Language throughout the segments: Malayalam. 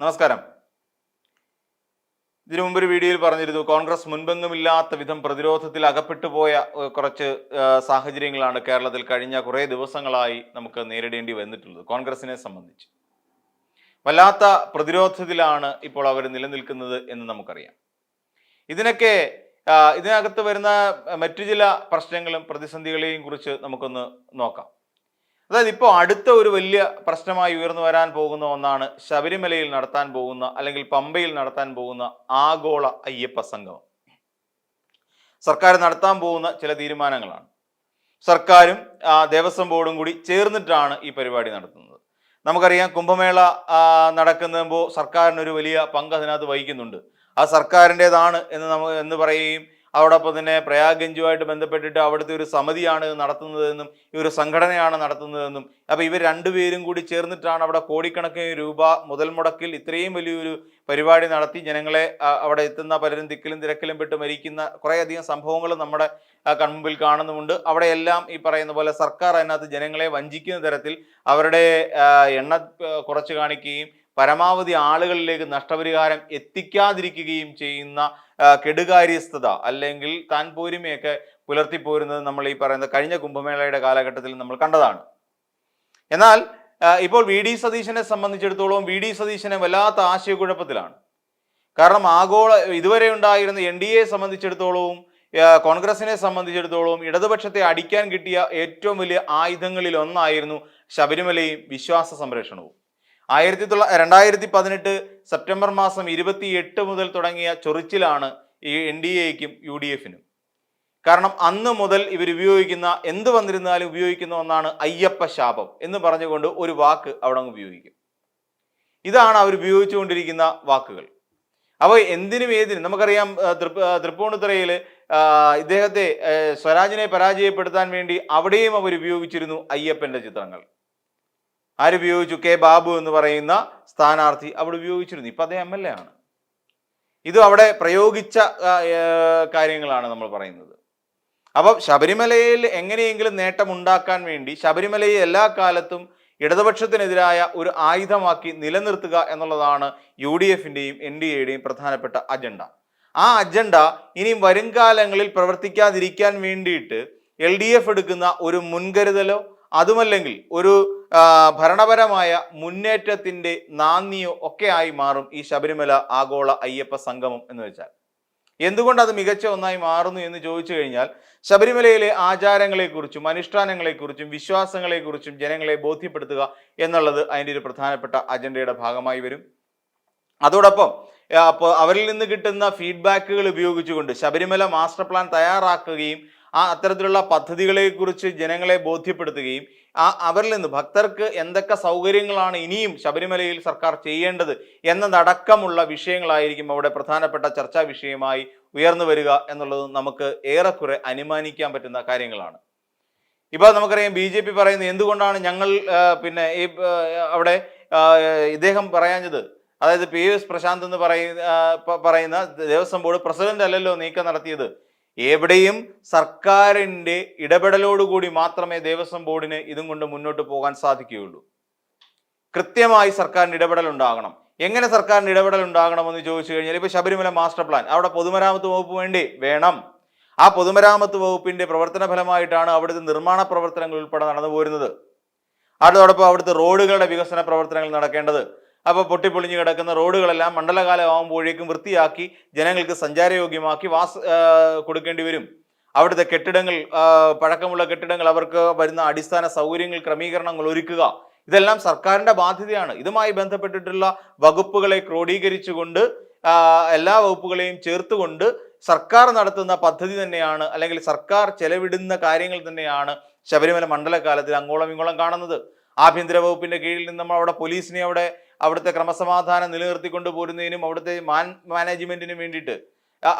നമസ്കാരം. ഇതിനു മുമ്പ് ഒരു വീഡിയോയിൽ പറഞ്ഞിരുന്നു കോൺഗ്രസ് മുൻപെങ്ങുമില്ലാത്ത വിധം പ്രതിരോധത്തിൽ അകപ്പെട്ടു പോയ കുറച്ച് സാഹചര്യങ്ങളാണ് കേരളത്തിൽ കഴിഞ്ഞ കുറേ ദിവസങ്ങളായി നമുക്ക് നേരിടേണ്ടി വന്നിട്ടുള്ളത് കോൺഗ്രസിനെ സംബന്ധിച്ച്. വല്ലാത്ത പ്രതിരോധത്തിലാണ് ഇപ്പോൾ അവർ നിലനിൽക്കുന്നത് എന്ന് നമുക്കറിയാം. ഇതിനൊക്കെ ഇതിനകത്ത് വരുന്ന മറ്റു ചില പ്രശ്നങ്ങളും പ്രതിസന്ധികളെയും കുറിച്ച് നമുക്കൊന്ന് നോക്കാം. അതായത് ഇപ്പോൾ അടുത്ത ഒരു വലിയ പ്രശ്നമായി ഉയർന്നു വരാൻ പോകുന്ന ഒന്നാണ് ശബരിമലയിൽ നടത്താൻ പോകുന്ന അല്ലെങ്കിൽ പമ്പയിൽ നടത്താൻ പോകുന്ന ആഗോള അയ്യപ്പ സംഗമം. സർക്കാർ നടത്താൻ പോകുന്ന ചില തീരുമാനങ്ങളാണ്. സർക്കാരും ദേവസ്വം ബോർഡും കൂടി ചേർന്നിട്ടാണ് ഈ പരിപാടി നടത്തുന്നത്. നമുക്കറിയാം കുംഭമേള നടക്കുമ്പോൾ സർക്കാരിനൊരു വലിയ പങ്ക് അതിനകത്ത് വഹിക്കുന്നുണ്ട്. ആ സർക്കാരിന്റെതാണ് എന്ന് നമ്മ എന്ന് പറയുകയും അതോടൊപ്പം തന്നെ പ്രയാഗഞ്ചുമായിട്ട് ബന്ധപ്പെട്ടിട്ട് അവിടുത്തെ ഒരു സമിതിയാണ് നടത്തുന്നതെന്നും ഈ ഒരു സംഘടനയാണ് നടത്തുന്നതെന്നും. അപ്പോൾ ഇവർ രണ്ടുപേരും കൂടി ചേർന്നിട്ടാണ് അവിടെ കോടിക്കണക്കിന് രൂപ മുതൽ മുടക്കിൽ ഇത്രയും വലിയൊരു പരിപാടി നടത്തി. ജനങ്ങളെ അവിടെ എത്തുന്ന പലരും തിക്കിലും തിരക്കിലും പെട്ട് മരിക്കുന്ന കുറേയധികം സംഭവങ്ങൾ നമ്മുടെ കൺമുമ്പിൽ കാണുന്നുമുണ്ട്. അവിടെയെല്ലാം ഈ പറയുന്ന പോലെ സർക്കാർ അതിനകത്ത് ജനങ്ങളെ വഞ്ചിക്കുന്ന തരത്തിൽ അവരുടെ എണ്ണ കുറച്ച് കാണിക്കുകയും പരമാവധി ആളുകളിലേക്ക് നഷ്ടപരിഹാരം എത്തിക്കാതിരിക്കുകയും ചെയ്യുന്ന കെടുകാര്യസ്ഥത അല്ലെങ്കിൽ താൻ പോരുമയൊക്കെ പുലർത്തിപ്പോരുന്നത് നമ്മൾ ഈ പറയുന്ന കഴിഞ്ഞ കുംഭമേളയുടെ കാലഘട്ടത്തിൽ നമ്മൾ കണ്ടതാണ്. എന്നാൽ ഇപ്പോൾ വി ഡി സതീശനെ സംബന്ധിച്ചിടത്തോളം വി ഡി സതീശനെ വല്ലാത്ത ആശയക്കുഴപ്പത്തിലാണ്. കാരണം ആഗോള ഇതുവരെ ഉണ്ടായിരുന്ന എൻ ഡി എ സംബന്ധിച്ചിടത്തോളവും കോൺഗ്രസിനെ സംബന്ധിച്ചിടത്തോളം ഇടതുപക്ഷത്തെ അടിക്കാൻ കിട്ടിയ ഏറ്റവും വലിയ ആയുധങ്ങളിൽ ഒന്നായിരുന്നു ശബരിമലയും വിശ്വാസ സംരക്ഷണവും. ആയിരത്തി തൊള്ള രണ്ടായിരത്തി പതിനെട്ട് സെപ്റ്റംബർ മാസം ഇരുപത്തി എട്ട് മുതൽ തുടങ്ങിയ ചൊറിച്ചിലാണ് ഈ എൻ ഡി എക്കും യു ഡി എഫിനും. കാരണം അന്ന് മുതൽ ഇവർ ഉപയോഗിക്കുന്ന എന്ത് വന്നിരുന്നാലും ഉപയോഗിക്കുന്ന ഒന്നാണ് അയ്യപ്പ ശാപം എന്ന് പറഞ്ഞുകൊണ്ട് ഒരു വാക്ക് അവിടെ അങ്ങ് ഉപയോഗിക്കും. ഇതാണ് അവർ ഉപയോഗിച്ചുകൊണ്ടിരിക്കുന്ന വാക്കുകൾ. അപ്പോൾ എന്തിനും ഏതിനും നമുക്കറിയാം തൃപ്പൂണിത്തുറയിൽ ഇദ്ദേഹത്തെ സ്വരാജിനെ പരാജയപ്പെടുത്താൻ വേണ്ടി അവിടെയും അവർ ഉപയോഗിച്ചിരുന്നു അയ്യപ്പന്റെ ചിത്രങ്ങൾ. ആരുപയോഗിച്ചു കെ ബാബു എന്ന് പറയുന്ന സ്ഥാനാർത്ഥി അവിടെ ഉപയോഗിച്ചിരുന്നു. ഇപ്പൊ അദ്ദേഹം എം എൽ എ ആണ്. ഇത് അവിടെ പ്രയോഗിച്ച കാര്യങ്ങളാണ് നമ്മൾ പറയുന്നത്. അപ്പം ശബരിമലയിൽ എങ്ങനെയെങ്കിലും നേട്ടമുണ്ടാക്കാൻ വേണ്ടി ശബരിമലയെ എല്ലാ കാലത്തും ഇടതുപക്ഷത്തിനെതിരായ ഒരു ആയുധമാക്കി നിലനിർത്തുക എന്നുള്ളതാണ് യു ഡി എഫിന്റെയും എൻ ഡി എയുടെയും പ്രധാനപ്പെട്ട അജണ്ട. ആ അജണ്ട ഇനിയും വരും കാലങ്ങളിൽ പ്രവർത്തിക്കാതിരിക്കാൻ വേണ്ടിയിട്ട് എൽ ഡി എഫ് എടുക്കുന്ന ഒരു മുൻകരുതലോ അതുമല്ലെങ്കിൽ ഒരു ഭരണപരമായ മുന്നേറ്റത്തിന്റെ നാന്ദിയോ ഒക്കെ ആയി മാറും ഈ ശബരിമല ആഗോള അയ്യപ്പ സംഗമം എന്ന് വെച്ചാൽ. എന്തുകൊണ്ട് അത് മികച്ച ഒന്നായി മാറുന്നു എന്ന് ചോദിച്ചു കഴിഞ്ഞാൽ ശബരിമലയിലെ ആചാരങ്ങളെക്കുറിച്ചും അനുഷ്ഠാനങ്ങളെക്കുറിച്ചും വിശ്വാസങ്ങളെക്കുറിച്ചും ജനങ്ങളെ ബോധ്യപ്പെടുത്തുക എന്നുള്ളത് അതിന്റെ ഒരു പ്രധാനപ്പെട്ട അജണ്ടയുടെ ഭാഗമായി വരും. അതോടൊപ്പം അപ്പോൾ അവരിൽ നിന്ന് കിട്ടുന്ന ഫീഡ്ബാക്കുകൾ ഉപയോഗിച്ചുകൊണ്ട് ശബരിമല മാസ്റ്റർ പ്ലാൻ തയ്യാറാക്കുകയും ആ അത്തരത്തിലുള്ള പദ്ധതികളെക്കുറിച്ച് ജനങ്ങളെ ബോധ്യപ്പെടുത്തുകയും ആ അവരിൽ നിന്ന് ഭക്തർക്ക് എന്തൊക്കെ സൗകര്യങ്ങളാണ് ഇനിയും ശബരിമലയിൽ സർക്കാർ ചെയ്യേണ്ടത് എന്നതടക്കമുള്ള വിഷയങ്ങളായിരിക്കും അവിടെ പ്രധാനപ്പെട്ട ചർച്ചാ വിഷയമായി ഉയർന്നു വരിക എന്നുള്ളത് നമുക്ക് ഏറെക്കുറെ അനുമാനിക്കാൻ പറ്റുന്ന കാര്യങ്ങളാണ്. ഇപ്പോൾ നമുക്കറിയാം ബി ജെ പി പറയുന്നത് എന്തുകൊണ്ടാണ് ഞങ്ങൾ പിന്നെ ഈ അവിടെ ഇദ്ദേഹം പറയാഞ്ഞത് അതായത് പി എസ് പ്രശാന്ത് എന്ന് പറയുന്ന ദേവസ്വം ബോർഡ് പ്രസിഡന്റ് അല്ലല്ലോ നീക്കം നടത്തിയത്. എവിടെയും സർക്കാരിന്റെ ഇടപെടലോടുകൂടി മാത്രമേ ദേവസ്വം ബോർഡിന് ഇതും കൊണ്ട് മുന്നോട്ട് പോകാൻ സാധിക്കുകയുള്ളൂ. കൃത്യമായി സർക്കാരിന്റെ ഇടപെടൽ ഉണ്ടാകണം എങ്ങനെ സർക്കാരിന്റെ ഇടപെടൽ ഉണ്ടാകണമെന്ന് ചോദിച്ചു കഴിഞ്ഞാൽ ഇപ്പോൾ ശബരിമല മാസ്റ്റർ പ്ലാൻ അവിടെ പൊതുമരാമത്ത് വകുപ്പ് വേണ്ടി? വേണം. ആ പൊതുമരാമത്ത് വകുപ്പിന്റെ പ്രവർത്തന ഫലമായിട്ടാണ് അവിടുത്തെ നിർമ്മാണ പ്രവർത്തനങ്ങൾ ഉൾപ്പെടെ നടന്നു പോരുന്നത് അതോടൊപ്പം അവിടുത്തെ റോഡുകളുടെ വികസന പ്രവർത്തനങ്ങൾ നടക്കേണ്ടത്. അപ്പോൾ പൊട്ടിപ്പൊളിഞ്ഞ് കിടക്കുന്ന റോഡുകളെല്ലാം മണ്ഡലകാലം ആകുമ്പോഴേക്കും വൃത്തിയാക്കി ജനങ്ങൾക്ക് സഞ്ചാരയോഗ്യമാക്കി വാസ് കൊടുക്കേണ്ടി വരും. അവിടുത്തെ കെട്ടിടങ്ങൾ പഴക്കമുള്ള കെട്ടിടങ്ങൾ അവർക്ക് വരുന്ന അടിസ്ഥാന സൗകര്യങ്ങൾ ക്രമീകരണങ്ങൾ ഒരുക്കുക. ഇതെല്ലാം സർക്കാരിന്റെ ബാധ്യതയാണ്. ഇതുമായി ബന്ധപ്പെട്ടിട്ടുള്ള വകുപ്പുകളെ ക്രോഡീകരിച്ചുകൊണ്ട് എല്ലാ വകുപ്പുകളെയും ചേർത്തുകൊണ്ട് സർക്കാർ നടത്തുന്ന പദ്ധതി തന്നെയാണ് അല്ലെങ്കിൽ സർക്കാർ ചെലവിടുന്ന കാര്യങ്ങൾ തന്നെയാണ് ശബരിമല മണ്ഡലകാലത്തിൽ അങ്ങോളം ഇങ്ങോളം കാണുന്നത്. ആഭ്യന്തര വകുപ്പിന്റെ കീഴിൽ നിന്നും അവിടെ പോലീസിനെ അവിടെ അവിടുത്തെ ക്രമസമാധാനം നിലനിർത്തിക്കൊണ്ട് പോരുന്നതിനും അവിടുത്തെ മാൻ മാനേജ്മെന്റിനും വേണ്ടിയിട്ട്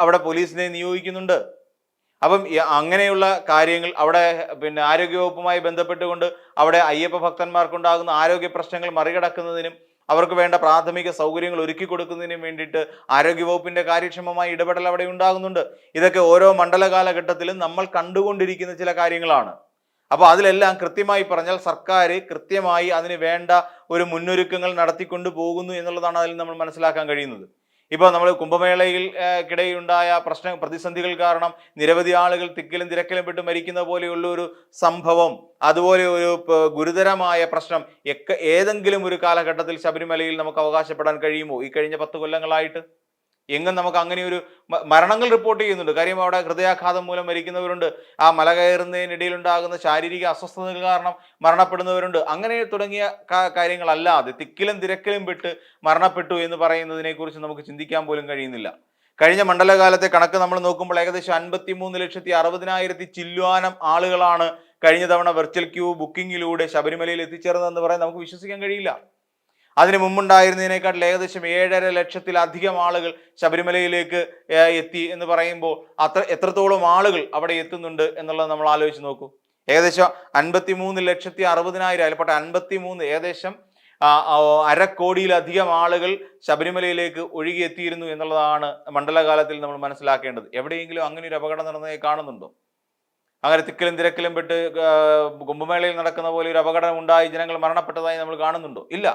അവിടെ പോലീസിനെ നിയോഗിക്കുന്നുണ്ട്. അപ്പം അങ്ങനെയുള്ള കാര്യങ്ങൾ അവിടെ പിന്നെ ആരോഗ്യവകുപ്പുമായി ബന്ധപ്പെട്ടുകൊണ്ട് അവിടെ അയ്യപ്പ ഭക്തന്മാർക്കുണ്ടാകുന്ന ആരോഗ്യ പ്രശ്നങ്ങൾ മറികടക്കുന്നതിനും അവർക്ക് വേണ്ട പ്രാഥമിക സൗകര്യങ്ങൾ ഒരുക്കി കൊടുക്കുന്നതിനും വേണ്ടിയിട്ട് ആരോഗ്യവകുപ്പിന്റെ കാര്യക്ഷമമായ ഇടപെടൽ അവിടെ ഉണ്ടാകുന്നുണ്ട്. ഇതൊക്കെ ഓരോ മണ്ഡല കാലഘട്ടത്തിലും നമ്മൾ കണ്ടുകൊണ്ടിരിക്കുന്ന ചില കാര്യങ്ങളാണ്. അപ്പോൾ അതിലെല്ലാം കൃത്യമായി പറഞ്ഞാൽ സർക്കാർ കൃത്യമായി അതിന് വേണ്ട ഒരു മുന്നൊരുക്കങ്ങൾ നടത്തിക്കൊണ്ട് പോകുന്നു എന്നുള്ളതാണ് അതിൽ നമ്മൾ മനസ്സിലാക്കാൻ കഴിയുന്നത്. ഇപ്പോൾ നമ്മൾ കുംഭമേളയിൽ കിടയിലുണ്ടായ പ്രശ്ന പ്രതിസന്ധികൾ കാരണം നിരവധി ആളുകൾ തിക്കിലും തിരക്കിലും പെട്ട് മരിക്കുന്ന പോലെയുള്ള ഒരു സംഭവം അതുപോലെ ഒരു ഗുരുതരമായ പ്രശ്നം ഏതെങ്കിലും ഒരു കാലഘട്ടത്തിൽ ശബരിമലയിൽ നമുക്ക് അവകാശപ്പെടാൻ കഴിയുമോ? ഈ കഴിഞ്ഞ പത്ത് കൊല്ലങ്ങളായിട്ട്? എങ്ങും നമുക്ക് അങ്ങനെ ഒരു മരണങ്ങൾ റിപ്പോർട്ട് ചെയ്യുന്നുണ്ട്. കാര്യം അവിടെ ഹൃദയാഘാതം മൂലം മരിക്കുന്നവരുണ്ട്. ആ മല കയറുന്നതിനിടയിലുണ്ടാകുന്ന ശാരീരിക അസ്വസ്ഥതകൾ കാരണം മരണപ്പെടുന്നവരുണ്ട്. അങ്ങനെ തുടങ്ങിയ കാര്യങ്ങളല്ലാതെ തിക്കിലും തിരക്കിലും പെട്ട് മരണപ്പെട്ടു എന്ന് പറയുന്നതിനെക്കുറിച്ച് നമുക്ക് ചിന്തിക്കാൻ പോലും കഴിയുന്നില്ല. കഴിഞ്ഞ മണ്ഡലകാലത്തെ കണക്ക് നമ്മൾ നോക്കുമ്പോൾ ഏകദേശം അൻപത്തി മൂന്ന് ലക്ഷത്തി അറുപതിനായിരത്തി ചില്ലുവാനം ആളുകളാണ് കഴിഞ്ഞ തവണ വെർച്വൽ ക്യൂ ബുക്കിങ്ങിലൂടെ ശബരിമലയിൽ എത്തിച്ചേർന്നതെന്ന് പറയാൻ നമുക്ക് വിശ്വസിക്കാൻ കഴിയില്ല. അതിന് മുമ്പുണ്ടായിരുന്നതിനേക്കാൾ ഏകദേശം ഏഴര ലക്ഷത്തിലധികം ആളുകൾ ശബരിമലയിലേക്ക് എത്തി എന്ന് പറയുമ്പോൾ അത്ര എത്രത്തോളം ആളുകൾ അവിടെ എത്തുന്നുണ്ട് എന്നുള്ളത് നമ്മൾ ആലോചിച്ച് നോക്കൂ. ഏകദേശം അൻപത്തി മൂന്ന് ലക്ഷത്തി അറുപതിനായിരം അല്ലപ്പെട്ട അൻപത്തി മൂന്ന് ഏകദേശം അരക്കോടിയിലധികം ആളുകൾ ശബരിമലയിലേക്ക് ഒഴുകിയെത്തിയിരുന്നു എന്നുള്ളതാണ് മണ്ഡലകാലത്തിൽ നമ്മൾ മനസ്സിലാക്കേണ്ടത്. എവിടെയെങ്കിലും അങ്ങനെ ഒരു അപകടം നടന്നതായി കാണുന്നുണ്ടോ? അങ്ങനെ തിക്കിലും തിരക്കിലും പെട്ട് കുംഭമേളയിൽ നടക്കുന്ന പോലെ ഒരു അപകടം ഉണ്ടായി ജനങ്ങൾ മരണപ്പെട്ടതായി നമ്മൾ കാണുന്നുണ്ടോ? ഇല്ല.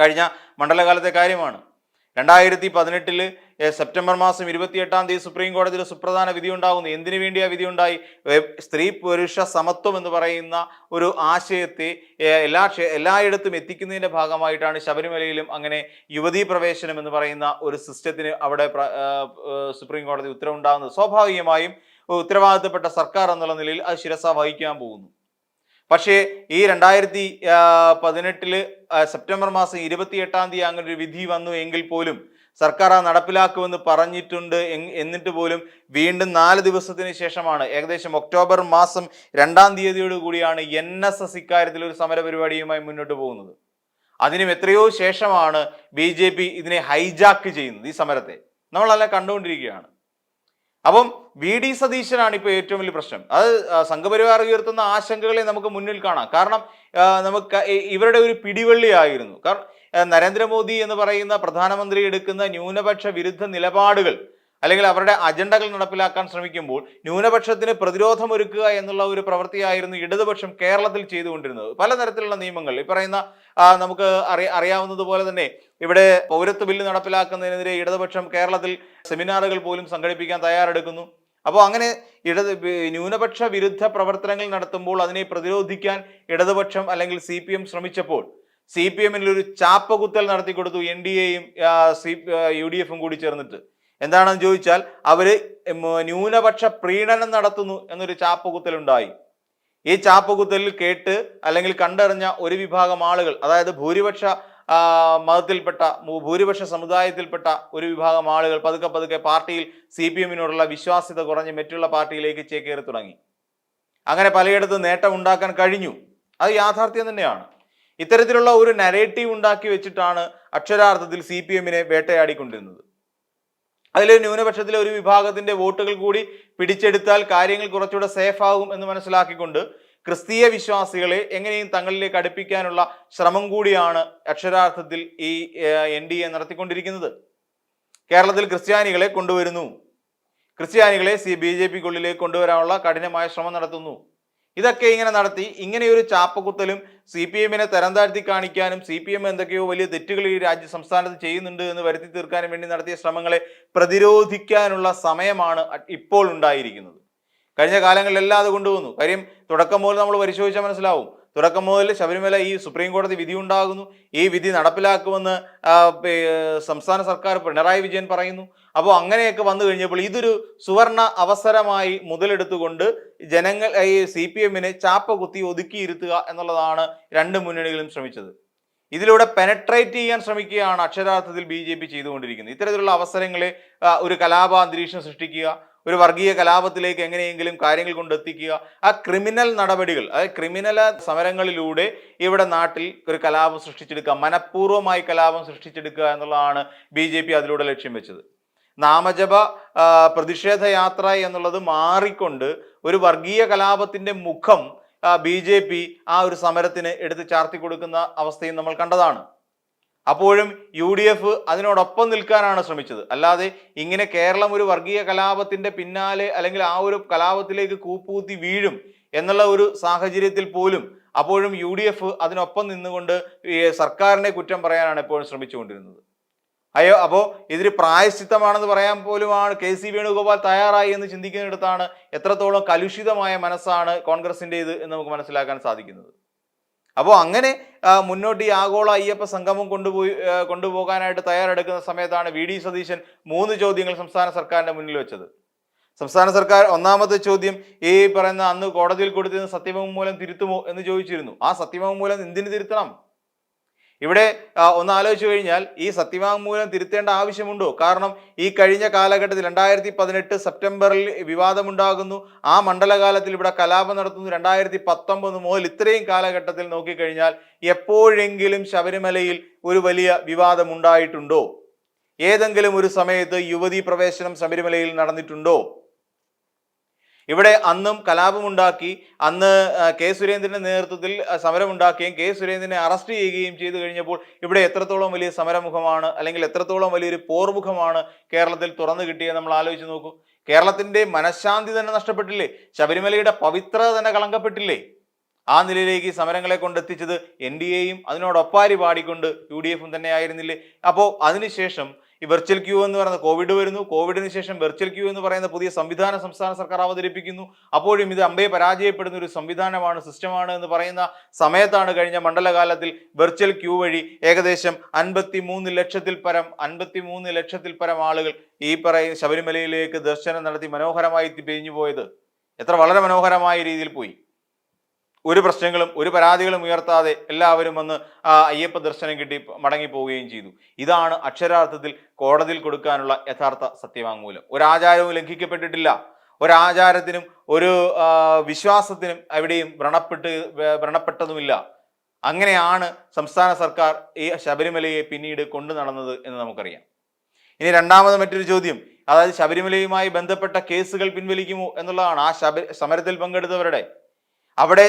കഴിഞ്ഞ മണ്ഡലകാലത്തെ കാര്യമാണ്. രണ്ടായിരത്തി പതിനെട്ടിൽ സെപ്റ്റംബർ മാസം ഇരുപത്തിയെട്ടാം തീയതി സുപ്രീം കോടതിയിൽ സുപ്രധാന വിധി ഉണ്ടാകുന്നു എന്തിനു വേണ്ടി ആ വിധി ഉണ്ടായി? സ്ത്രീ പുരുഷ സമത്വം എന്ന് പറയുന്ന ഒരു ആശയത്തെ എല്ലാ എല്ലായിടത്തും എത്തിക്കുന്നതിന്റെ ഭാഗമായിട്ടാണ് ശബരിമലയിലും അങ്ങനെ യുവതീ പ്രവേശനം എന്ന് പറയുന്ന ഒരു സിസ്റ്റത്തിന് അവിടെ സുപ്രീം കോടതി ഉത്തരവുണ്ടാകുന്നത്. സ്വാഭാവികമായും ഉത്തരവാദിത്തപ്പെട്ട സർക്കാർ എന്നുള്ള നിലയിൽ അത് ശിരസ വഹിക്കാൻ പോകുന്നു. പക്ഷേ ഈ രണ്ടായിരത്തി പതിനെട്ടിൽ സെപ്റ്റംബർ മാസം ഇരുപത്തി എട്ടാം തീയതി അങ്ങനെ ഒരു വിധി വന്നു എങ്കിൽ പോലും സർക്കാർ ആ നടപ്പിലാക്കുമെന്ന് പറഞ്ഞിട്ടുണ്ട് എന്നിട്ട് പോലും വീണ്ടും നാല് ദിവസത്തിന് ശേഷമാണ്. ഏകദേശം ഒക്ടോബർ മാസം രണ്ടാം തീയതിയോട് കൂടിയാണ് എൻ എസ് എസ് ഇക്കാര്യത്തിൽ ഒരു സമര പരിപാടിയുമായി മുന്നോട്ട് പോകുന്നത്. അതിനും എത്രയോ ശേഷമാണ് ബി ജെ പി ഇതിനെ ഹൈജാക്ക് ചെയ്യുന്നത് ഈ സമരത്തെ. നമ്മളെല്ലാം കണ്ടുകൊണ്ടിരിക്കുകയാണ്. അപ്പം വി ഡി സതീശനാണ് ഇപ്പോൾ ഏറ്റവും വലിയ പ്രശ്നം. അത് സംഘപരിവാർ ഉയർത്തുന്ന ആശങ്കകളെ നമുക്ക് മുന്നിൽ കാണാം. കാരണം നമുക്ക് ഇവരുടെ ഒരു പിടിവള്ളിയായിരുന്നു. കാരണം നരേന്ദ്രമോദി എന്ന് പറയുന്ന പ്രധാനമന്ത്രി എടുക്കുന്ന ന്യൂനപക്ഷ വിരുദ്ധ നിലപാടുകൾ അല്ലെങ്കിൽ അവരുടെ അജണ്ടകൾ നടപ്പിലാക്കാൻ ശ്രമിക്കുമ്പോൾ ന്യൂനപക്ഷത്തിന് പ്രതിരോധം ഒരുക്കുക എന്നുള്ള ഒരു പ്രവൃത്തിയായിരുന്നു ഇടതുപക്ഷം കേരളത്തിൽ ചെയ്തുകൊണ്ടിരുന്നത്. പലതരത്തിലുള്ള നിയമങ്ങൾ. ഈ പറയുന്ന നമുക്ക് അറിയ അറിയാവുന്നതുപോലെ തന്നെ ഇവിടെ പൗരത്വ ബില്ല് നടപ്പിലാക്കുന്നതിനെതിരെ ഇടതുപക്ഷം കേരളത്തിൽ സെമിനാറുകൾ പോലും സംഘടിപ്പിക്കാൻ തയ്യാറെടുക്കുന്നു. അപ്പോൾ അങ്ങനെ ഇടത് ന്യൂനപക്ഷ വിരുദ്ധ പ്രവർത്തനങ്ങൾ നടത്തുമ്പോൾ അതിനെ പ്രതിരോധിക്കാൻ ഇടതുപക്ഷം അല്ലെങ്കിൽ സി പി എം ശ്രമിച്ചപ്പോൾ സി പി എമ്മിൽ ഒരു ചാപ്പകുത്തൽ നടത്തി കൊടുത്തു എൻ ഡി എയും സി യു ഡി എഫും കൂടി ചേർന്നിട്ട്. എന്താണെന്ന് ചോദിച്ചാൽ അവർ ന്യൂനപക്ഷ പ്രീണനം നടത്തുന്നു എന്നൊരു ചാപ്പുകുത്തലുണ്ടായി. ഈ ചാപ്പുകുത്തലിൽ കേട്ട് അല്ലെങ്കിൽ കണ്ടറിഞ്ഞ ഒരു വിഭാഗം ആളുകൾ അതായത് ഭൂരിപക്ഷ മതത്തിൽപ്പെട്ട ഭൂരിപക്ഷ സമുദായത്തിൽപ്പെട്ട ഒരു വിഭാഗം ആളുകൾ പതുക്കെ പതുക്കെ പാർട്ടിയിൽ സി പി എമ്മിനോടുള്ള വിശ്വാസ്യത കുറഞ്ഞ് മറ്റുള്ള പാർട്ടിയിലേക്ക് ചേക്കേറി തുടങ്ങി. അങ്ങനെ പലയിടത്തും നേട്ടം ഉണ്ടാക്കാൻ കഴിഞ്ഞു. അത് യാഥാർത്ഥ്യം തന്നെയാണ്. ഇത്തരത്തിലുള്ള ഒരു നരേറ്റീവ് ഉണ്ടാക്കി വെച്ചിട്ടാണ് അക്ഷരാർത്ഥത്തിൽ സി പി എമ്മിനെ വേട്ടയാടിക്കൊണ്ടിരുന്നത്. അതിൽ ന്യൂനപക്ഷത്തിലെ ഒരു വിഭാഗത്തിന്റെ വോട്ടുകൾ കൂടി പിടിച്ചെടുത്താൽ കാര്യങ്ങൾ കുറച്ചുകൂടെ സേഫ് ആകും എന്ന് മനസ്സിലാക്കിക്കൊണ്ട് ക്രിസ്തീയ വിശ്വാസികളെ എങ്ങനെയും തങ്ങളിലേക്ക് അടുപ്പിക്കാനുള്ള ശ്രമം കൂടിയാണ് അക്ഷരാർത്ഥത്തിൽ ഈ എൻ ഡി എ നടത്തിക്കൊണ്ടിരിക്കുന്നത്. കേരളത്തിൽ ക്രിസ്ത്യാനികളെ കൊണ്ടുവരുന്നു. ക്രിസ്ത്യാനികളെ സി ബി ജെ പിക്കുള്ളിലേക്ക് കൊണ്ടുവരാനുള്ള കഠിനമായ ശ്രമം നടത്തുന്നു. ഇതൊക്കെ ഇങ്ങനെ നടത്തി ഇങ്ങനെയൊരു ചാപ്പകുത്തലും സി പി എമ്മിനെ തരം താഴ്ത്തി കാണിക്കാനും സി പി എം എന്തൊക്കെയോ വലിയ തെറ്റുകൾ ഈ രാജ്യ സംസ്ഥാനത്ത് ചെയ്യുന്നുണ്ട് എന്ന് വരുത്തി തീർക്കാനും വേണ്ടി നടത്തിയ ശ്രമങ്ങളെ പ്രതിരോധിക്കാനുള്ള സമയമാണ് ഇപ്പോൾ ഉണ്ടായിരിക്കുന്നത്. കഴിഞ്ഞ കാലങ്ങളിലെല്ലാം അത് കൊണ്ടുവന്നു. കാര്യം തുടക്കം മുതൽ നമ്മൾ പരിശോധിച്ചാൽ മനസ്സിലാവും. തുടക്കം മുതൽ ശബരിമല ഈ സുപ്രീം കോടതി വിധി ഉണ്ടാകുന്നു ഈ വിധി നടപ്പിലാക്കുമെന്ന് സംസ്ഥാന സർക്കാർ പിണറായി വിജയൻ പറയുന്നു. അപ്പോൾ അങ്ങനെയൊക്കെ വന്നു കഴിഞ്ഞപ്പോൾ ഇതൊരു സുവർണ അവസരമായി മുതലെടുത്തുകൊണ്ട് ജനങ്ങൾ ഈ സി പി എമ്മിനെ ചാപ്പ കുത്തി ഒതുക്കിയിരുത്തുക എന്നുള്ളതാണ് രണ്ട് മുന്നണികളും ശ്രമിച്ചത്. ഇതിലൂടെ പെനട്രേറ്റ് ചെയ്യാൻ ശ്രമിക്കുകയാണ് അക്ഷരാർത്ഥത്തിൽ ബി ജെ പി ചെയ്തുകൊണ്ടിരിക്കുന്നത്. ഇത്തരത്തിലുള്ള അവസരങ്ങളെ ഒരു കലാപ അന്തരീക്ഷം സൃഷ്ടിക്കുക ഒരു വർഗീയ കലാപത്തിലേക്ക് എങ്ങനെയെങ്കിലും കാര്യങ്ങൾ കൊണ്ടെത്തിക്കുക. ആ ക്രിമിനൽ നടപടികൾ അതായത് ക്രിമിനൽ സമരങ്ങളിലൂടെ ഇവിടെ നാട്ടിൽ ഒരു കലാപം സൃഷ്ടിച്ചെടുക്കുക മനഃപൂർവമായി കലാപം സൃഷ്ടിച്ചെടുക്കുക എന്നുള്ളതാണ് ബി ജെ പി അതിലൂടെ ലക്ഷ്യം വെച്ചത്. നാമജപ പ്രതിഷേധ യാത്ര എന്നുള്ളത് മാറിക്കൊണ്ട് ഒരു വർഗീയ കലാപത്തിന്റെ മുഖം ബി ജെ പി ആ ഒരു സമരത്തിന് എടുത്ത് ചാർത്തി കൊടുക്കുന്ന അവസ്ഥയും നമ്മൾ കണ്ടതാണ്. അപ്പോഴും യു ഡി എഫ് അതിനോടൊപ്പം നിൽക്കാനാണ് ശ്രമിച്ചത്. അല്ലാതെ ഇങ്ങനെ കേരളം ഒരു വർഗീയ കലാപത്തിന്റെ പിന്നാലെ അല്ലെങ്കിൽ ആ ഒരു കലാപത്തിലേക്ക് കൂപ്പൂത്തി വീഴും എന്നുള്ള ഒരു സാഹചര്യത്തിൽ പോലും അപ്പോഴും യു ഡി എഫ് അതിനൊപ്പം നിന്നുകൊണ്ട് സർക്കാരിനെ കുറ്റം പറയാനാണ് എപ്പോഴും ശ്രമിച്ചുകൊണ്ടിരുന്നത്. അയ്യോ അപ്പോൾ ഇതിന് പ്രായശ്ചിത്തമാണെന്ന് പറയാൻ പോലുമാണ് കെ സി വേണുഗോപാൽ തയ്യാറായി എന്ന് ചിന്തിക്കുന്നിടത്താണ് എത്രത്തോളം കലുഷിതമായ മനസ്സാണ് കോൺഗ്രസിന്റെത് എന്ന് നമുക്ക് മനസ്സിലാക്കാൻ സാധിക്കുന്നത്. അപ്പോൾ അങ്ങനെ മുന്നോട്ട് ഈ ആഗോള അയ്യപ്പ സംഗമം കൊണ്ടുപോയി കൊണ്ടുപോകാനായിട്ട് തയ്യാറെടുക്കുന്ന സമയത്താണ് വി ഡി സതീശൻ മൂന്ന് ചോദ്യങ്ങൾ സംസ്ഥാന സർക്കാരിന്റെ മുന്നിൽ വെച്ചത്. സംസ്ഥാന സർക്കാർ ഒന്നാമത്തെ ചോദ്യം ഈ പറയുന്ന അന്ന് കോടതിയിൽ കൊടുത്തിരുന്ന സത്യവാങ്മൂലം തിരുത്തുമോ എന്ന് ചോദിച്ചിരുന്നു. ആ സത്യവാങ്മൂലം എന്തിനു തിരുത്തണം? ഇവിടെ ഒന്ന് ആലോചിച്ചു കഴിഞ്ഞാൽ ഈ സത്യവാങ്മൂലം തിരുത്തേണ്ട ആവശ്യമുണ്ടോ? കാരണം ഈ കഴിഞ്ഞ കാലഘട്ടത്തിൽ രണ്ടായിരത്തി പതിനെട്ട് സെപ്റ്റംബറിൽ വിവാദമുണ്ടാകുന്നു. ആ മണ്ഡലകാലത്തിൽ ഇവിടെ കലാപം നടത്തുന്നു. രണ്ടായിരത്തി പത്തൊമ്പത് മുതൽ ഇത്രയും കാലഘട്ടത്തിൽ നോക്കിക്കഴിഞ്ഞാൽ എപ്പോഴെങ്കിലും ശബരിമലയിൽ ഒരു വലിയ വിവാദം ഉണ്ടായിട്ടുണ്ടോ ഏതെങ്കിലും ഒരു സമയത്ത് യുവതീ പ്രവേശനം ശബരിമലയിൽ നടന്നിട്ടുണ്ടോ? ഇവിടെ അന്നും കലാപമുണ്ടാക്കി അന്ന് കെ സുരേന്ദ്രന്റെ നേതൃത്വത്തിൽ സമരമുണ്ടാക്കുകയും കെ സുരേന്ദ്രനെ അറസ്റ്റ് ചെയ്യുകയും ചെയ്തു കഴിഞ്ഞപ്പോൾ ഇവിടെ എത്രത്തോളം വലിയ സമരമുഖമാണ് അല്ലെങ്കിൽ എത്രത്തോളം വലിയൊരു പോർമുഖമാണ് കേരളത്തിൽ തുറന്നു കിട്ടിയത് നമ്മൾ ആലോചിച്ച് നോക്കൂ. കേരളത്തിന്റെ മനഃശാന്തി തന്നെ നഷ്ടപ്പെട്ടില്ലേ? ശബരിമലയുടെ പവിത്രത തന്നെ കളങ്കപ്പെട്ടില്ലേ? ആ നിലയിലേക്ക് സമരങ്ങളെ കൊണ്ടെത്തിച്ചത് എൻ ഡി എയും അതിനോടൊപ്പാരി പാടിക്കൊണ്ട് യു ഡി എഫും തന്നെ ആയിരുന്നില്ലേ? അപ്പോൾ അതിനുശേഷം ഈ വെർച്വൽ ക്യൂ എന്ന് പറയുന്ന കോവിഡ് വരുന്നു. കോവിഡിന് ശേഷം വെർച്വൽ ക്യൂ എന്ന് പറയുന്ന പുതിയ സംവിധാനം സംസ്ഥാന സർക്കാർ അവതരിപ്പിക്കുന്നു. അപ്പോഴും ഇത് അമ്പയെ പരാജയപ്പെടുന്ന ഒരു സംവിധാനമാണ് സിസ്റ്റമാണ് എന്ന് പറയുന്ന സമയത്താണ് കഴിഞ്ഞ മണ്ഡലകാലത്തിൽ വെർച്വൽ ക്യൂ വഴി ഏകദേശം അൻപത്തി മൂന്ന് ലക്ഷത്തിൽ പരം അൻപത്തി മൂന്ന് ലക്ഷത്തിൽ പരം ആളുകൾ ഈ പറയുന്ന ശബരിമലയിലേക്ക് ദർശനം നടത്തി മനോഹരമായി പിരിഞ്ഞു പോയത് എത്ര വളരെ മനോഹരമായ രീതിയിൽ പോയി. ഒരു പ്രശ്നങ്ങളും ഒരു പരാതികളും ഉയർത്താതെ എല്ലാവരും വന്ന് ആ അയ്യപ്പ ദർശനം കിട്ടി മടങ്ങിപ്പോവുകയും ചെയ്തു. ഇതാണ് അക്ഷരാർത്ഥത്തിൽ കോടതിയിൽ കൊടുക്കാനുള്ള യഥാർത്ഥ സത്യവാങ്മൂലം. ഒരാചാരവും ലംഘിക്കപ്പെട്ടിട്ടില്ല. ഒരാചാരത്തിനും ഒരു വിശ്വാസത്തിനും എവിടെയും വ്രണപ്പെട്ട് വ്രണപ്പെട്ടതുമില്ല. അങ്ങനെയാണ് സംസ്ഥാന സർക്കാർ ഈ ശബരിമലയെ പിന്നീട് കൊണ്ടു നടന്നത് എന്ന് നമുക്കറിയാം. ഇനി രണ്ടാമത് മറ്റൊരു ചോദ്യം. അതായത് ശബരിമലയുമായി ബന്ധപ്പെട്ട കേസുകൾ പിൻവലിക്കുമോ എന്നുള്ളതാണ് ആ ശബ സമരത്തിൽ പങ്കെടുത്തവരുടെ അവിടെ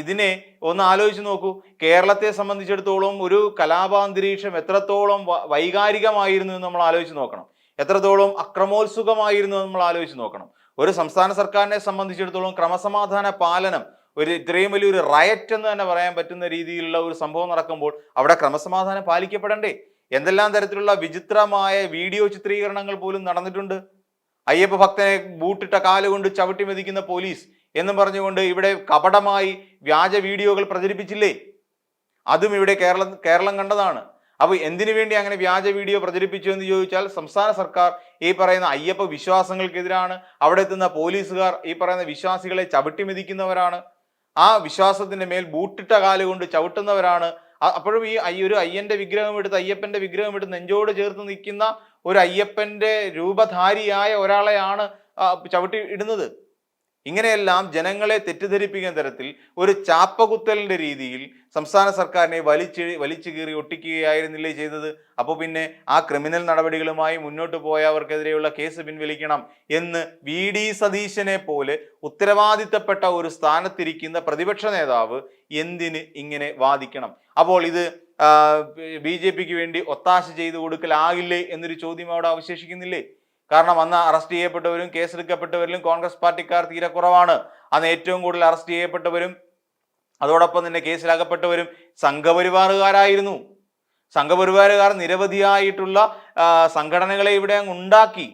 ഇതിനെ ഒന്ന് ആലോചിച്ച് നോക്കൂ. കേരളത്തെ സംബന്ധിച്ചിടത്തോളം ഒരു കലാപാന്തരീക്ഷം എത്രത്തോളം വൈകാരികമായിരുന്നു എന്ന് നമ്മൾ ആലോചിച്ച് നോക്കണം. എത്രത്തോളം അക്രമോത്സുകമായിരുന്നു എന്ന് നമ്മൾ ആലോചിച്ച് നോക്കണം. ഒരു സംസ്ഥാന സർക്കാരിനെ സംബന്ധിച്ചിടത്തോളം ക്രമസമാധാന പാലനം ഒരു ഇത്രയും വലിയൊരു റയറ്റ് എന്ന് തന്നെ പറയാൻ പറ്റുന്ന രീതിയിലുള്ള ഒരു സംഭവം നടക്കുമ്പോൾ അവിടെ ക്രമസമാധാനം പാലിക്കപ്പെടണ്ടേ? എന്തെല്ലാം തരത്തിലുള്ള വിചിത്രമായ വീഡിയോ ചിത്രീകരണങ്ങൾ പോലും നടന്നിട്ടുണ്ട്? അയ്യപ്പ ഭക്തനെ ബൂട്ടിട്ട കാലുകൊണ്ട് ചവിട്ടി മെതിക്കുന്ന പോലീസ് എന്നും പറഞ്ഞുകൊണ്ട് ഇവിടെ കപടമായി വ്യാജ വീഡിയോകൾ പ്രചരിപ്പിച്ചില്ലേ? അതും ഇവിടെ കേരളം കേരളം കണ്ടതാണ്. അപ്പോൾ എന്തിനു വേണ്ടി അങ്ങനെ വ്യാജ വീഡിയോ പ്രചരിപ്പിച്ചു എന്ന് ചോദിച്ചാൽ സംസ്ഥാന സർക്കാർ ഈ പറയുന്ന അയ്യപ്പ വിശ്വാസങ്ങൾക്കെതിരാണ്. അവിടെ എത്തുന്ന പോലീസുകാർ ഈ പറയുന്ന വിശ്വാസികളെ ചവിട്ടി മെതിക്കുന്നവരാണ്. ആ വിശ്വാസത്തിന്റെ മേൽ ബൂട്ടിട്ട കാലുകൊണ്ട് ചവിട്ടുന്നവരാണ്. അപ്പോഴും ഈ ഒരു അയ്യന്റെ വിഗ്രഹം എടുത്ത് അയ്യപ്പന്റെ വിഗ്രഹം എടുത്ത് നെഞ്ചോട് ചേർത്ത് നിൽക്കുന്ന ഒരു അയ്യപ്പന്റെ രൂപധാരിയായ ഒരാളെയാണ് ചവിട്ടി ഇടുന്നത്. ഇങ്ങനെയെല്ലാം ജനങ്ങളെ തെറ്റിദ്ധരിപ്പിക്കുന്ന തരത്തിൽ ഒരു ചാപ്പകുത്തലിന്റെ രീതിയിൽ സംസ്ഥാന സർക്കാരിനെ വലിച്ച് വലിച്ചു കീറി ഒട്ടിക്കുകയായിരുന്നില്ലേ ചെയ്തത്? അപ്പോൾ പിന്നെ ആ ക്രിമിനൽ നടപടികളുമായി മുന്നോട്ട് പോയവർക്കെതിരെയുള്ള കേസ് പിൻവലിക്കണം എന്ന് വി ഡി സതീശനെ പോലെ ഉത്തരവാദിത്തപ്പെട്ട ഒരു സ്ഥാനത്തിരിക്കുന്ന പ്രതിപക്ഷ നേതാവ് എന്തിന് ഇങ്ങനെ വാദിക്കണം? അപ്പോൾ ഇത് ബി ജെ പിക്ക് വേണ്ടി ഒത്താശ ചെയ്തു കൊടുക്കലാകില്ലേ എന്നൊരു ചോദ്യം അവിടെ അവശേഷിക്കുന്നില്ലേ? കാരണം അന്ന് അറസ്റ്റ് ചെയ്യപ്പെട്ടവരും കേസെടുക്കപ്പെട്ടവരിലും കോൺഗ്രസ് പാർട്ടിക്കാർ തീരെ കുറവാണ്. അന്ന് ഏറ്റവും കൂടുതൽ അറസ്റ്റ് ചെയ്യപ്പെട്ടവരും അതോടൊപ്പം തന്നെ കേസിലകപ്പെട്ടവരും സംഘപരിവാറുകാരായിരുന്നു. സംഘപരിവാറുകാർ നിരവധിയായിട്ടുള്ള സംഘടനകളെ ഇവിടെ അങ്ങ് ഉണ്ടാക്കി.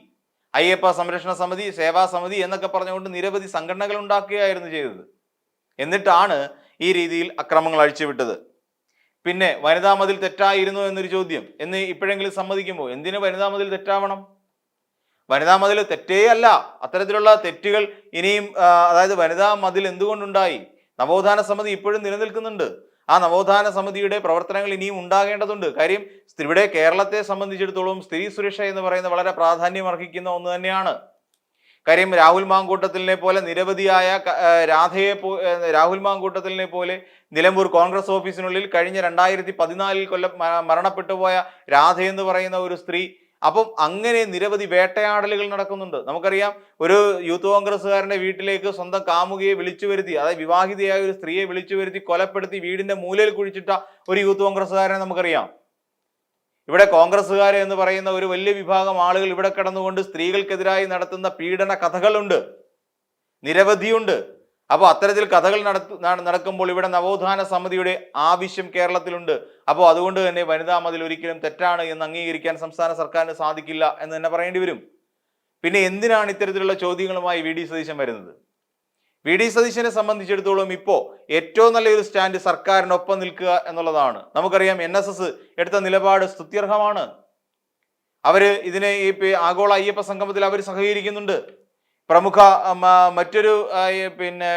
അയ്യപ്പ സംരക്ഷണ സമിതി സേവാ സമിതി എന്നൊക്കെ പറഞ്ഞുകൊണ്ട് നിരവധി സംഘടനകൾ ഉണ്ടാക്കുകയായിരുന്നു ചെയ്തത്. എന്നിട്ടാണ് ഈ രീതിയിൽ അക്രമങ്ങൾ അഴിച്ചുവിട്ടത്. പിന്നെ വനിതാ മതിൽ തെറ്റായിരുന്നു എന്നൊരു ചോദ്യം. എന്ന് ഇപ്പോഴെങ്കിലും സമ്മതിക്കുമ്പോൾ എന്തിനു വനിതാ മതിൽ തെറ്റാവണം? വനിതാ മതിൽ തെറ്റേ അല്ല. അത്തരത്തിലുള്ള തെറ്റുകൾ ഇനിയും അതായത് വനിതാ മതിൽ എന്തുകൊണ്ടുണ്ടായി? നവോത്ഥാന സമിതി ഇപ്പോഴും നിലനിൽക്കുന്നുണ്ട്. ആ നവോത്ഥാന സമിതിയുടെ പ്രവർത്തനങ്ങൾ ഇനിയും ഉണ്ടാകേണ്ടതുണ്ട്. കാര്യം ഇവിടെ കേരളത്തെ സംബന്ധിച്ചിടത്തോളം സ്ത്രീ സുരക്ഷ എന്ന് പറയുന്ന വളരെ പ്രാധാന്യം അർഹിക്കുന്ന ഒന്ന് തന്നെയാണ്. കാര്യം രാഹുൽ മാങ്കൂട്ടത്തിലിനെ പോലെ നിരവധിയായ രാധയെ രാഹുൽ മാങ്കൂട്ടത്തിലിനെ പോലെ നിലമ്പൂർ കോൺഗ്രസ് ഓഫീസിനുള്ളിൽ കഴിഞ്ഞ രണ്ടായിരത്തി പതിനാലിൽ കൊല്ലം മ- മരണപ്പെട്ടു പോയ രാധ എന്ന് പറയുന്ന ഒരു സ്ത്രീ അപ്പം അങ്ങനെ നിരവധി വേട്ടയാടലുകൾ നടക്കുന്നുണ്ട്. നമുക്കറിയാം ഒരു യൂത്ത് കോൺഗ്രസ്സുകാരന്റെ വീട്ടിലേക്ക് സ്വന്തം കാമുകിയെ വിളിച്ചു വരുത്തി അതായത് വിവാഹിതയായ ഒരു സ്ത്രീയെ വിളിച്ചു വരുത്തി കൊലപ്പെടുത്തി വീടിന്റെ മൂലയിൽ കുഴിച്ചിട്ട ഒരു യൂത്ത് കോൺഗ്രസ്സുകാരനെ നമുക്കറിയാം. ഇവിടെ കോൺഗ്രസ്സുകാരെ എന്ന് പറയുന്ന ഒരു വലിയ വിഭാഗം ആളുകൾ ഇവിടെ കിടന്നുകൊണ്ട് സ്ത്രീകൾക്കെതിരായി നടത്തുന്ന പീഡന കഥകളുണ്ട്. നിരവധിയുണ്ട്. അപ്പോൾ അത്തരത്തിൽ കഥകൾ നടത്തു നട- നടക്കുമ്പോൾ ഇവിടെ നവോത്ഥാന സമിതിയുടെ ആവശ്യം കേരളത്തിലുണ്ട്. അപ്പോൾ അതുകൊണ്ട് തന്നെ വനിതാ മതിൽ ഒരിക്കലും തെറ്റാണ് എന്ന് അംഗീകരിക്കാൻ സംസ്ഥാന സർക്കാരിന് സാധിക്കില്ല എന്ന് തന്നെ പറയേണ്ടി വരും. പിന്നെ എന്തിനാണ് ഇത്തരത്തിലുള്ള ചോദ്യങ്ങളുമായി വി. ഡി. സതീശൻ വരുന്നത്? വി. ഡി. സതീശനെ സംബന്ധിച്ചിടത്തോളം ഇപ്പോൾ ഏറ്റവും നല്ലൊരു സ്റ്റാൻഡ് സർക്കാരിനൊപ്പം നിൽക്കുക എന്നുള്ളതാണ്. നമുക്കറിയാം എൻ എസ് എസ് എടുത്ത നിലപാട് സ്തുത്യർഹമാണ്. അവർ ഇതിനെ ഈ ആഗോള അയ്യപ്പ സംഗമത്തിൽ അവർ സഹകരിക്കുന്നുണ്ട്. പ്രമുഖ മറ്റൊരു പിന്നെ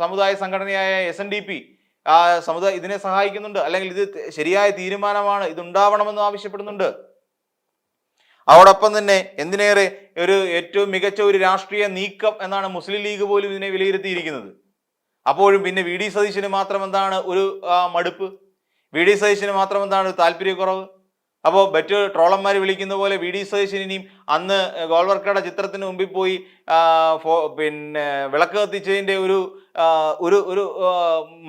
സമുദായ സംഘടനയായ എസ് എൻ ഡി പി ആ സമുദായ ഇതിനെ സഹായിക്കുന്നുണ്ട്. അല്ലെങ്കിൽ ഇത് ശരിയായ തീരുമാനമാണ് ഇതുണ്ടാവണമെന്ന് ആവശ്യപ്പെടുന്നുണ്ട്. അതോടൊപ്പം തന്നെ എന്തിനേറെ ഒരു ഏറ്റവും മികച്ച ഒരു രാഷ്ട്രീയ നീക്കം എന്നാണ് മുസ്ലിം ലീഗ് പോലും ഇതിനെ വിലയിരുത്തിയിരിക്കുന്നത്. അപ്പോഴും പിന്നെ വി ഡി സതീശന് മാത്രം എന്താണ് ഒരു മടുപ്പ്? വി ഡി സതീശന് മാത്രം എന്താണ് താല്പര്യക്കുറവ്? അപ്പോൾ മറ്റു ട്രോളന്മാർ വിളിക്കുന്ന പോലെ വി ഡി സതീശൻ ഇനിയും അന്ന് ഗോൾവർക്കയുടെ ചിത്രത്തിന് മുമ്പിൽ പോയി പിന്നെ വിളക്ക് കത്തിച്ചതിന്റെ ഒരു ഒരു ഒരു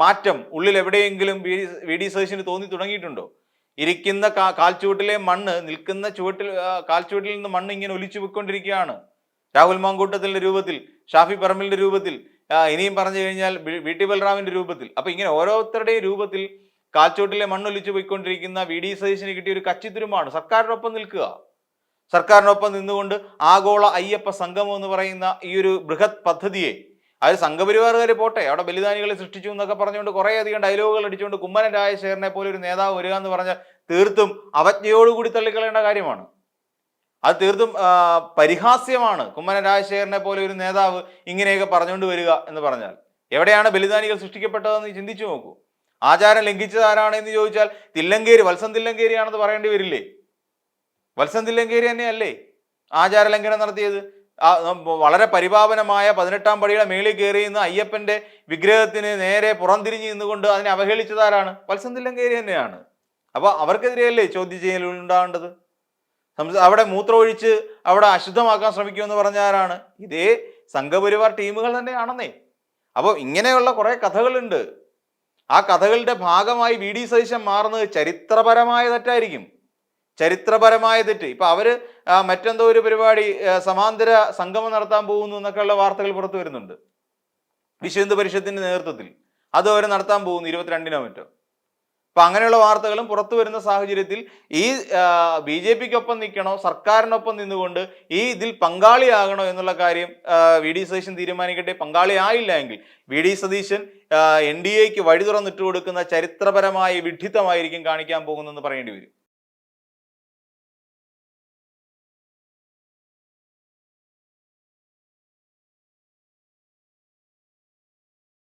മാറ്റം ഉള്ളിൽ എവിടെയെങ്കിലും വി ഡി- സതീശന് തോന്നി തുടങ്ങിയിട്ടുണ്ടോ? ഇരിക്കുന്ന കാൽച്ചുവട്ടിലെ മണ്ണ് നിൽക്കുന്ന ചുവട്ടിൽ കാൽച്ചുവട്ടിൽ നിന്ന് മണ്ണ് ഇങ്ങനെ ഒലിച്ചു പോയിക്കൊണ്ടിരിക്കുകയാണ്. രാഹുൽ മാങ്കൂട്ടത്തിന്റെ രൂപത്തിൽ ഷാഫി പറമ്പിലിന്റെ രൂപത്തിൽ ഇനിയും പറഞ്ഞു കഴിഞ്ഞാൽ വി- ടി ബൽറാമിന്റെ രൂപത്തിൽ. അപ്പോൾ ഇങ്ങനെ ഓരോരുത്തരുടെയും രൂപത്തിൽ കാൽച്ചുവട്ടിലെ മണ്ണൊലിച്ചു പോയിക്കൊണ്ടിരിക്കുന്ന വി ഡി സതീശന് കിട്ടിയ ഒരു കച്ചിത്തുരുമാണ് സർക്കാരിനൊപ്പം നിൽക്കുക. സർക്കാരിനൊപ്പം നിന്നുകൊണ്ട് ആഗോള അയ്യപ്പ സംഗമം എന്ന് പറയുന്ന ഈ ഒരു ബൃഹത് പദ്ധതിയെ അത് സംഘപരിവാറുകാർ പോട്ടെ അവിടെ ബലിദാനികളെ സൃഷ്ടിച്ചു എന്നൊക്കെ പറഞ്ഞുകൊണ്ട് കുറേയധികം ഡയലോഗുകൾ അടിച്ചുകൊണ്ട് കുമ്മനൻ രാജശേഖരനെ പോലെ ഒരു നേതാവ് വരിക എന്ന് പറഞ്ഞാൽ തീർത്തും അവജ്ഞയോടുകൂടി തള്ളിക്കളയേണ്ട കാര്യമാണ്. അത് തീർത്തും പരിഹാസ്യമാണ് കുമ്മനൻ രാജശേഖരനെ പോലെ ഒരു നേതാവ് ഇങ്ങനെയൊക്കെ പറഞ്ഞുകൊണ്ട് വരിക എന്ന് പറഞ്ഞാൽ. എവിടെയാണ് ബലിദാനികൾ സൃഷ്ടിക്കപ്പെട്ടതെന്ന് ചിന്തിച്ചു നോക്കൂ. ആചാരം ലംഘിച്ചത് ആരാണ് എന്ന് ചോദിച്ചാൽ തില്ലങ്കേരി വത്സൻ തില്ലങ്കേരിയാണെന്ന് പറയേണ്ടി വരില്ലേ? വത്സൻ തില്ലങ്കേരി തന്നെയല്ലേ? ആചാര ലംഘനം നടത്തിയത്. വളരെ പരിപാവനമായ പതിനെട്ടാം പടിയുടെ മേളിൽ കയറി നിന്ന് അയ്യപ്പന്റെ വിഗ്രഹത്തിന് നേരെ പുറംതിരിഞ്ഞ് നിന്നുകൊണ്ട് അതിനെ അവഹേളിച്ചതാരാണ് വത്സൻ തില്ലങ്കേരി തന്നെയാണ്. അപ്പൊ അവർക്കെതിരെയല്ലേ ചോദ്യം സംസ- അവിടെ മൂത്രമൊഴിച്ച് അവിടെ അശുദ്ധമാക്കാൻ ശ്രമിക്കുമെന്ന് പറഞ്ഞ ആരാണ്? ഇതേ സംഘപരിവാർ ടീമുകൾ തന്നെയാണെന്നേ. അപ്പോൾ ഇങ്ങനെയുള്ള കുറേ കഥകളുണ്ട്. ആ കഥകളുടെ ഭാഗമായി വി ഡി സതീശൻ മാറുന്നത് ചരിത്രപരമായ തെറ്റായിരിക്കും. ചരിത്രപരമായ തെറ്റ്. ഇപ്പൊ അവർ മറ്റെന്തോ ഒരു പരിപാടി സമാന്തര സംഗമം നടത്താൻ പോകുന്നു എന്നൊക്കെയുള്ള വാർത്തകൾ പുറത്തു വരുന്നുണ്ട്. വിശ്വഹിന്ദു പരിഷത്തിന്റെ നേതൃത്വത്തിൽ. അത് അവർ നടത്താൻ പോകുന്നു ഇരുപത്തിരണ്ടിനോ മറ്റോ അപ്പൊ അങ്ങനെയുള്ള വാർത്തകളും പുറത്തു വരുന്ന സാഹചര്യത്തിൽ ഈ ബി ജെ പിക്കൊപ്പം നിൽക്കണോ സർക്കാരിനൊപ്പം നിന്നുകൊണ്ട് ഈ ഇതിൽ പങ്കാളിയാകണോ എന്നുള്ള കാര്യം വി ഡി സതീശൻ തീരുമാനിക്കട്ടെ. പങ്കാളിയായില്ല എങ്കിൽ V D Satheesan N D എക്ക് വഴി തുറന്നിട്ട് കൊടുക്കുന്ന ചരിത്രപരമായ വിഡ്ഢിത്തമായിരിക്കും കാണിക്കാൻ പോകുന്നതെന്ന് പറയേണ്ടി വരും.